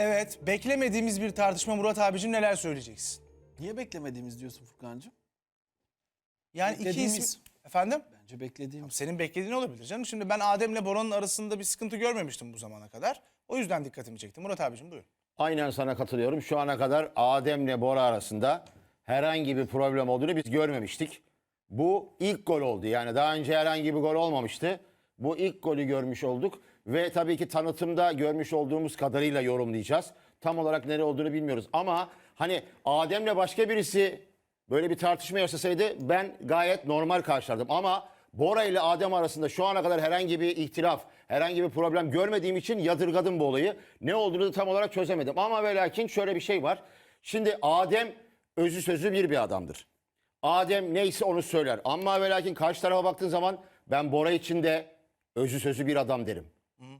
Evet, beklemediğimiz bir tartışma Murat abicim neler söyleyeceksin? Niye beklemediğimiz diyorsun Furkan'cığım? Yani iki Beklediğimiz. isim... Efendim? Bence beklediğimiz. Senin beklediğin olabilir canım. Şimdi ben Adem'le Bora'nın arasında bir sıkıntı görmemiştim bu zamana kadar. O yüzden dikkatimi çekti. Murat abicim buyurun. Aynen sana katılıyorum. Şu ana kadar Adem'le Bora arasında herhangi bir problem olduğunu biz görmemiştik. Bu ilk gol oldu. Yani daha önce herhangi bir gol olmamıştı. Bu ilk golü görmüş olduk. Ve tabii ki tanıtımda görmüş olduğumuz kadarıyla yorumlayacağız. Tam olarak nere olduğunu bilmiyoruz. Ama hani Adem'le başka birisi böyle bir tartışma yaşasaydı ben gayet normal karşılardım. Ama Bora ile Adem arasında şu ana kadar herhangi bir ihtilaf, herhangi bir problem görmediğim için yadırgadım bu olayı. Ne olduğunu da tam olarak çözemedim. Ama ve lakin şöyle bir şey var. Şimdi Adem özü sözü bir bir adamdır. Adem neyse onu söyler. Ama ve lakin karşı tarafa baktığın zaman ben Bora için de özü sözü bir adam derim.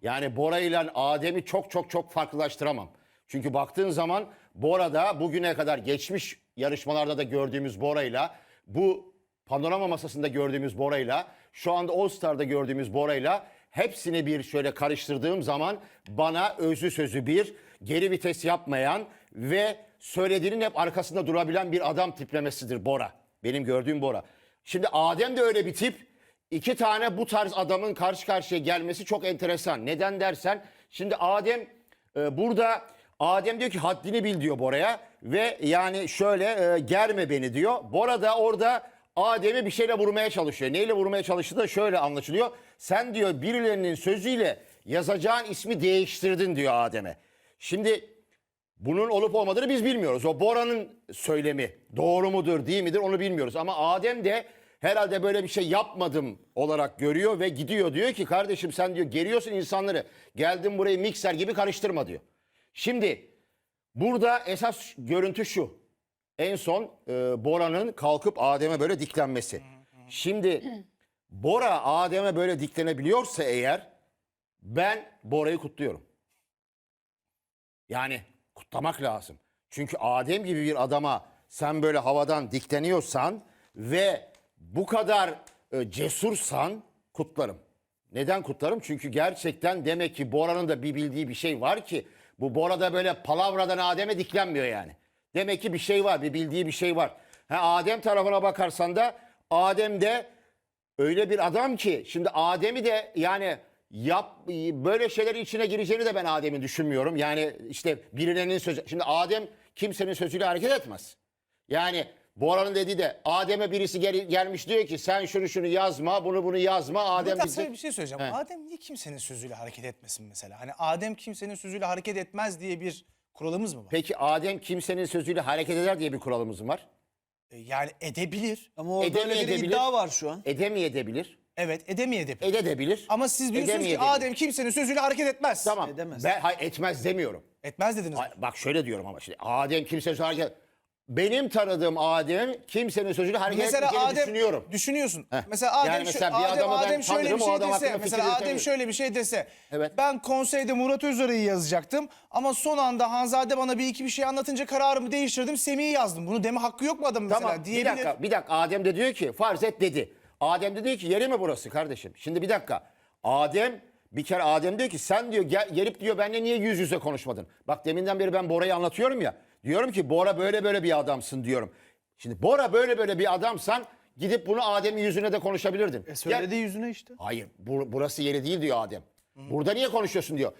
Yani Bora ile Adem'i çok çok çok farklılaştıramam. Çünkü baktığın zaman Bora'da bugüne kadar geçmiş yarışmalarda da gördüğümüz Bora'yla bu panorama masasında gördüğümüz Bora'yla şu anda All Star'da gördüğümüz Bora'yla hepsini bir şöyle karıştırdığım zaman bana özü sözü bir, geri vites yapmayan ve söylediğinin hep arkasında durabilen bir adam tiplemesidir Bora. Benim gördüğüm Bora. Şimdi Adem de öyle bir tip. İki tane bu tarz adamın karşı karşıya gelmesi çok enteresan. Neden dersen şimdi Adem e, burada Adem diyor ki haddini bil diyor Bora'ya ve yani şöyle e, germe beni diyor. Bora da orada Adem'i bir şeyle vurmaya çalışıyor. Neyle vurmaya çalıştığı da şöyle anlaşılıyor. Sen diyor birilerinin sözüyle yazacağın ismi değiştirdin diyor Adem'e. Şimdi bunun olup olmadığını biz bilmiyoruz. O Bora'nın söylemi doğru mudur değil midir onu bilmiyoruz. Ama Adem de herhalde böyle bir şey yapmadım olarak görüyor ve gidiyor diyor ki kardeşim sen diyor geriyorsun insanları. Geldin burayı mikser gibi karıştırma diyor. Şimdi burada esas görüntü şu. En son e, Bora'nın kalkıp Adem'e böyle diklenmesi. Şimdi Bora Adem'e böyle diklenebiliyorsa eğer ben Bora'yı kutluyorum. Yani kutlamak lazım. Çünkü Adem gibi bir adama sen böyle havadan dikleniyorsan ve bu kadar e, cesursan kutlarım. Neden kutlarım? Çünkü gerçekten demek ki Bora'nın da bir bildiği bir şey var ki bu Bora'da böyle palavradan Adem'e diklenmiyor yani. Demek ki bir şey var, bir bildiği bir şey var. Ha, Adem tarafına bakarsan da Adem de öyle bir adam ki şimdi Adem'i de yani yap böyle şeylerin içine gireceğini de ben Adem'in düşünmüyorum. Yani işte birilerinin sözü. Şimdi Adem kimsenin sözüyle hareket etmez. Yani Bora'nın dediği de Adem'e birisi gel- gelmiş diyor ki sen şunu şunu yazma, bunu bunu yazma. Adem Murat bizi... bir şey söyleyeceğim. He. Adem niye kimsenin sözüyle hareket etmesin mesela? Hani Adem kimsenin sözüyle hareket etmez diye bir kuralımız mı var? Peki Adem kimsenin sözüyle hareket eder diye bir kuralımız mı var? E, Yani edebilir. Ama orada Edemi öyle bir edebilir. iddia var şu an. Edemeyebilir. Evet edemeyebilir. Edebilir. Ama siz diyorsunuz ki Edemeyebilir. Adem kimsenin sözüyle hareket etmez. Tamam. Edemez. Ben hayır, etmez demiyorum. Etmez dediniz. Ay, Bak şöyle diyorum ama şimdi Adem kimsenin sözüyle hareket benim tanıdığım Adem kimsenin sözüyle hareket Mesela etmeyeceğini Adem düşünüyorum. düşünüyorsun. Heh. Mesela Adem, Yani mesela bir Adem, ben Adem şöyle bir şey adam dese, mesela Adem şöyle bir şey dese. Evet. Ben konseyde Murat Özarı'yı yazacaktım ama son anda Hanzade bana bir iki bir şey anlatınca kararımı değiştirdim. Semih'i yazdım. Bunu deme hakkı yok mu adamın mesela? Tamam bir Diyebilir. dakika bir dakika Adem de diyor ki farz et dedi. Adem de diyor ki yeri mi burası kardeşim? Şimdi bir dakika. Adem bir kere Adem diyor ki sen diyor gel, gelip diyor benimle niye yüz yüze konuşmadın? Bak deminden beri ben Bora'yı anlatıyorum ya. Diyorum ki Bora böyle böyle bir adamsın diyorum. Şimdi Bora böyle böyle bir adamsan gidip bunu Adem'in yüzüne de konuşabilirdin. E söyledi Gel- yüzüne işte. Hayır bur- burası yeri değil diyor Adem. Burada niye konuşuyorsun diyor.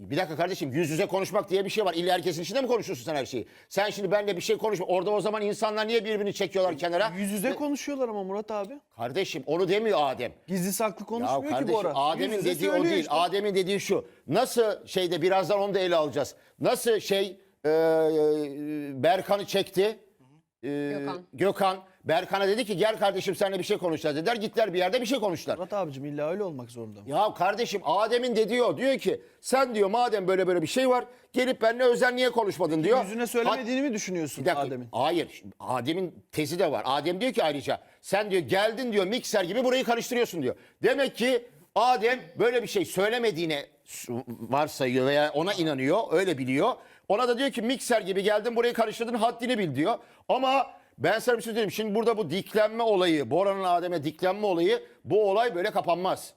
Bir dakika kardeşim yüz yüze konuşmak diye bir şey var. İlla herkesin içinde mi konuşuyorsun sen her şeyi? Sen şimdi benimle bir şey konuşma. Orada o zaman insanlar niye birbirini çekiyorlar kenara? Yüz yüze konuşuyorlar ama Murat abi. Kardeşim onu demiyor Adem. Gizli saklı Ya konuşmuyor ki kardeşim Bora. Adem'in Yüz yüze dediği o değil. işte. Adem'in dediği şu. Nasıl şeyde birazdan onu da ele alacağız. Nasıl şey e, e, Berkan'ı çekti. E, Gökhan. Gökhan. Berkan'a dedi ki gel kardeşim seninle bir şey konuşacağız dediler. Gittiler bir yerde bir şey konuştular. Murat abicim illa öyle olmak zorunda mı? Ya kardeşim Adem'in dediği o. Diyor ki sen diyor madem böyle böyle bir şey var gelip benimle özel niye konuşmadın diyor. Yüzüne söylemediğini mi düşünüyorsun Bir dakika. Adem'in? Hayır. Adem'in tezi de var. Adem diyor ki ayrıca sen diyor geldin diyor mikser gibi burayı karıştırıyorsun diyor. Demek ki Adem böyle bir şey söylemediğine varsayıyor veya ona inanıyor. Öyle biliyor. Ona da diyor ki mikser gibi geldin burayı karıştırdın haddini bil diyor. Ama ben sana bir şey söyleyeyim. Şimdi burada bu diklenme olayı, Bora'nın Adem'e diklenme olayı bu olay böyle kapanmaz.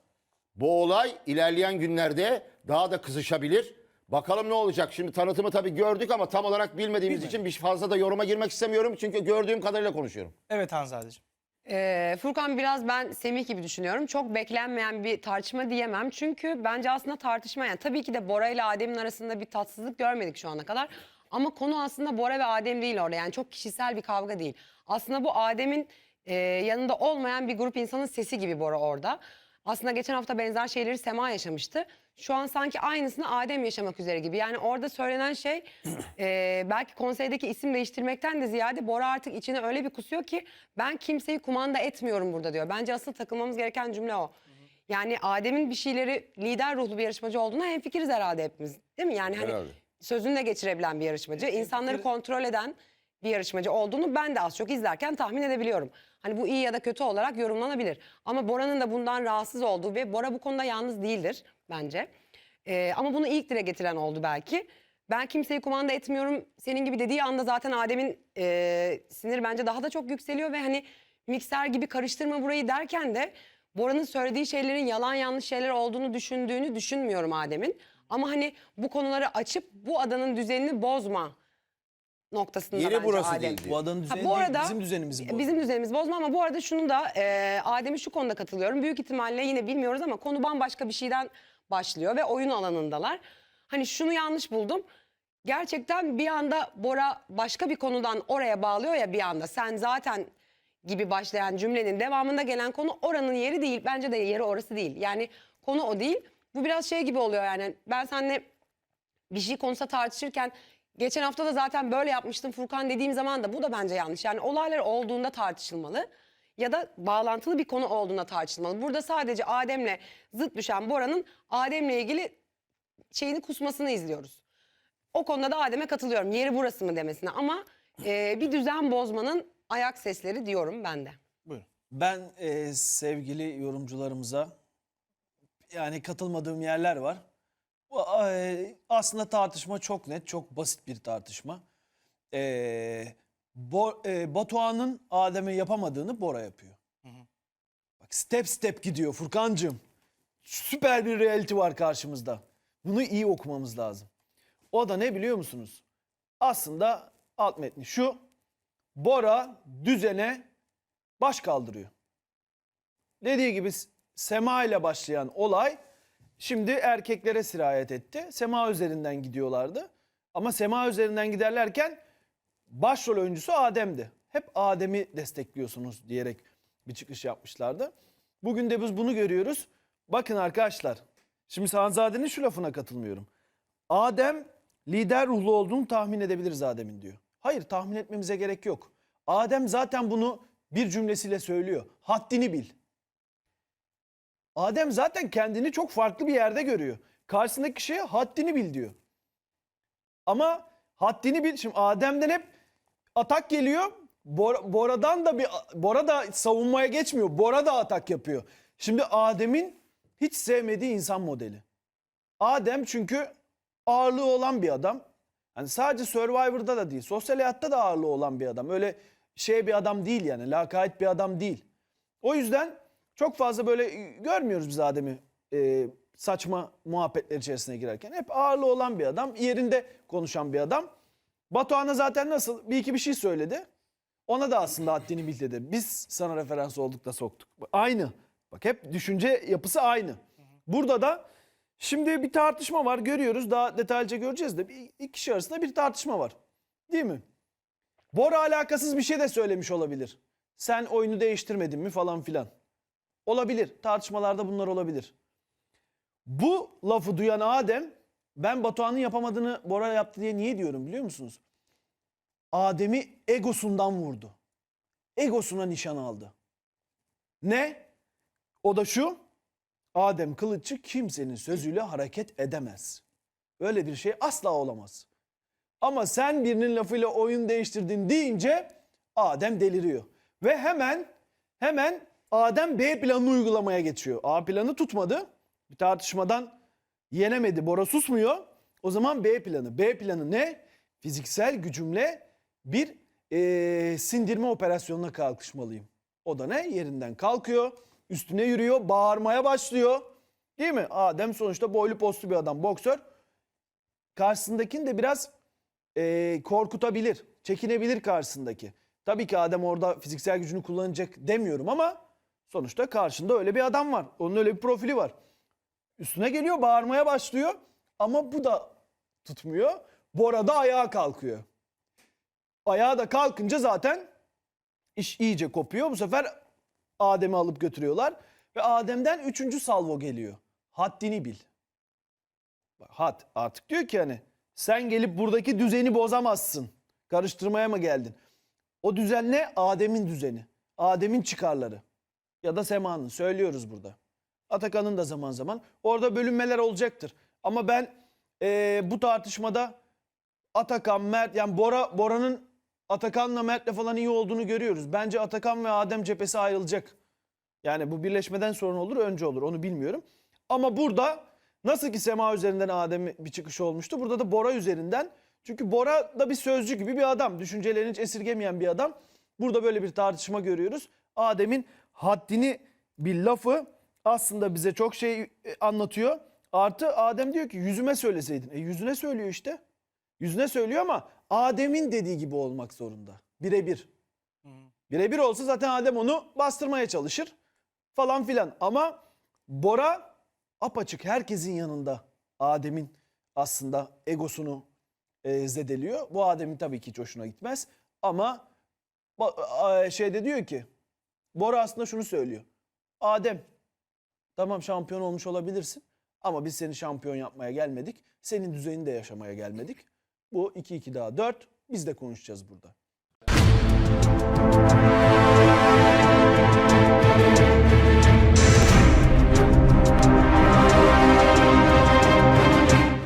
Bu olay ilerleyen günlerde daha da kızışabilir. Bakalım ne olacak. Şimdi tanıtımı tabii gördük ama tam olarak bilmediğimiz için bir fazla da yoruma girmek istemiyorum. Çünkü gördüğüm kadarıyla konuşuyorum. Evet Hanzadeciğim. Ee, Furkan biraz ben Semih gibi düşünüyorum. Çok beklenmeyen bir tartışma diyemem. Çünkü bence aslında tartışma yani tabii ki de Bora ile Adem'in arasında bir tatsızlık görmedik şu ana kadar. Ama konu aslında Bora ve Adem değil orada. Yani çok kişisel bir kavga değil. Aslında bu Adem'in e, yanında olmayan bir grup insanın sesi gibi Bora orada. Aslında geçen hafta benzer şeyleri Sema yaşamıştı. Şu an sanki aynısını Adem yaşamak üzere gibi. Yani orada söylenen şey e, belki konseydeki isim değiştirmekten de ziyade Bora artık içine öyle bir kusuyor ki ben kimseyi kumanda etmiyorum burada diyor. Bence asıl takılmamız gereken cümle o. Yani Adem'in bir şeyleri lider ruhlu bir yarışmacı olduğuna hemfikiriz herhalde hepimiz. Değil mi? Yani hani. Sözünü de geçirebilen bir yarışmacı, insanları kontrol eden bir yarışmacı olduğunu ben de az çok izlerken tahmin edebiliyorum. Hani bu iyi ya da kötü olarak yorumlanabilir. Ama Bora'nın da bundan rahatsız olduğu ve Bora bu konuda yalnız değildir bence. Ee, ama bunu ilk dile getiren oldu belki. Ben kimseyi kumanda etmiyorum. Senin gibi dediği anda zaten Adem'in e, siniri bence daha da çok yükseliyor ve hani mikser gibi karıştırma burayı derken de Bora'nın söylediği şeylerin yalan yanlış şeyler olduğunu düşündüğünü düşünmüyorum Adem'in. Ama hani bu konuları açıp bu adanın düzenini bozma noktasında Yeri bence burası Adem. değil. Bu adanın Ha, düzeni bu değil, arada bizim düzenimizi bu. Bizim düzenimiz bozma ama bu arada şunu da e, Adem'e şu konuda katılıyorum. Büyük ihtimalle yine bilmiyoruz ama konu bambaşka bir şeyden başlıyor ve oyun alanındalar. Hani şunu yanlış buldum. Gerçekten bir anda Bora başka bir konudan oraya bağlıyor ya bir anda. Sen zaten gibi başlayan cümlenin devamında gelen konu oranın yeri değil. Bence de yeri orası değil. Yani konu o değil. Bu biraz şey gibi oluyor yani. Ben seninle bir şey konusa tartışırken geçen hafta da zaten böyle yapmıştım Furkan dediğim zaman da bu da bence yanlış. Yani olaylar olduğunda tartışılmalı ya da bağlantılı bir konu olduğunda tartışılmalı. Burada sadece Adem'le zıt düşen Bora'nın Adem'le ilgili şeyini kusmasını izliyoruz. O konuda da Adem'e katılıyorum. Yeri burası mı demesine ama e, bir düzen bozmanın ayak sesleri diyorum ben de. Buyurun. Ben e, sevgili yorumcularımıza yani katılmadığım yerler var. Aslında tartışma çok net, çok basit bir tartışma. E, Bo, e, Batuhan'ın Adem'e yapamadığını Bora yapıyor. Bak step step gidiyor Furkancığım. Süper bir reality var karşımızda. Bunu iyi okumamız lazım. O da ne biliyor musunuz? Aslında alt metni şu. Bora düzene baş kaldırıyor. Dediği gibi Sema ile başlayan olay şimdi erkeklere sirayet etti. Sema üzerinden gidiyorlardı. Ama Sema üzerinden giderlerken başrol oyuncusu Adem'di. Hep Adem'i destekliyorsunuz diyerek bir çıkış yapmışlardı. Bugün de biz bunu görüyoruz. Bakın arkadaşlar. Şimdi Hanzade'nin şu lafına katılmıyorum. Adem lider ruhlu olduğunu tahmin edebiliriz Adem'in diyor. Hayır tahmin etmemize gerek yok. Adem zaten bunu bir cümlesiyle söylüyor. Haddini bil. Adem zaten kendini çok farklı bir yerde görüyor. Karşısındaki kişiye haddini bil diyor. Ama haddini bil. Şimdi Adem'den hep atak geliyor. Bor- Bora'dan da bir Bora da savunmaya geçmiyor. Bora da atak yapıyor. Şimdi Adem'in hiç sevmediği insan modeli. Adem çünkü ağırlığı olan bir adam. Hani sadece Survivor'da da değil, sosyal hayatta da ağırlığı olan bir adam. Öyle şey bir adam değil yani, lakayt bir adam değil. O yüzden çok fazla böyle e, görmüyoruz biz Adem'i e, saçma muhabbetler içerisine girerken. Hep ağırlığı olan bir adam, yerinde konuşan bir adam. Batuhan'a zaten nasıl bir iki bir şey söyledi. Ona da aslında haddini bil dedi. Biz sana referans olduk da soktuk. Aynı. Bak hep düşünce yapısı aynı. Burada da şimdi bir tartışma var görüyoruz. Daha detaylıca göreceğiz de bir, iki kişi arasında bir tartışma var. Değil mi? Bora alakasız bir şey de söylemiş olabilir. Sen oyunu değiştirmedin mi falan filan. Olabilir. Tartışmalarda bunlar olabilir. Bu lafı duyan Adem ben Batuhan'ın yapamadığını Bora yaptı diye niye diyorum biliyor musunuz? Adem'i egosundan vurdu. Egosuna nişan aldı. Ne? O da şu. Adem Kılıççı kimsenin sözüyle hareket edemez. Öyle bir şey asla olamaz. Ama sen birinin lafıyla oyun değiştirdin deyince Adem deliriyor. Ve hemen hemen Adem B planını uygulamaya geçiyor. A planı tutmadı. Bir tartışmadan yenemedi. Bora susmuyor. O zaman B planı. B planı ne? Fiziksel gücümle bir eee, sindirme operasyonuna kalkışmalıyım. O da ne? Yerinden kalkıyor. Üstüne yürüyor. Bağırmaya başlıyor. Değil mi? Adem sonuçta boylu postlu bir adam. Boksör. karşısındakini de biraz e, korkutabilir. Çekinebilir karşısındaki. Tabii ki Adem orada fiziksel gücünü kullanacak demiyorum ama sonuçta karşında öyle bir adam var. Onun öyle bir profili var. Üstüne geliyor bağırmaya başlıyor ama bu da tutmuyor. Bora da ayağa kalkıyor. Ayağa da kalkınca zaten iş iyice kopuyor. Bu sefer Adem'i alıp götürüyorlar. Ve Adem'den üçüncü salvo geliyor. Haddini bil. Had artık diyor ki hani sen gelip buradaki düzeni bozamazsın. Karıştırmaya mı geldin? O düzen ne? Adem'in düzeni. Adem'in çıkarları. Ya da Sema'nın. Söylüyoruz burada. Atakan'ın da zaman zaman. Orada bölünmeler olacaktır. Ama ben eee, bu tartışmada Atakan, Mert yani Bora Bora'nın Atakan'la Mert'le falan iyi olduğunu görüyoruz. Bence Atakan ve Adem cephesi ayrılacak. Yani bu birleşmeden sonra olur önce olur onu bilmiyorum. Ama burada nasıl ki Sema üzerinden Adem bir çıkış olmuştu. Burada da Bora üzerinden. Çünkü Bora da bir sözcü gibi bir adam. Düşüncelerini hiç esirgemeyen bir adam. Burada böyle bir tartışma görüyoruz. Adem'in haddini bir lafı aslında bize çok şey e, anlatıyor. Artı Adem diyor ki yüzüme söyleseydin. E yüzüne söylüyor işte. Yüzüne söylüyor ama Adem'in dediği gibi olmak zorunda. Birebir. Birebir olsa zaten Adem onu bastırmaya çalışır falan filan. Ama Bora apaçık herkesin yanında Adem'in aslında egosunu e, zedeliyor. Bu Adem'in tabii ki hiç hoşuna gitmez. Ama şeyde diyor ki Bora aslında şunu söylüyor. Adem tamam şampiyon olmuş olabilirsin ama biz seni şampiyon yapmaya gelmedik. Senin düzenini de yaşamaya gelmedik. Bu 2-2 daha 4. Biz de konuşacağız burada.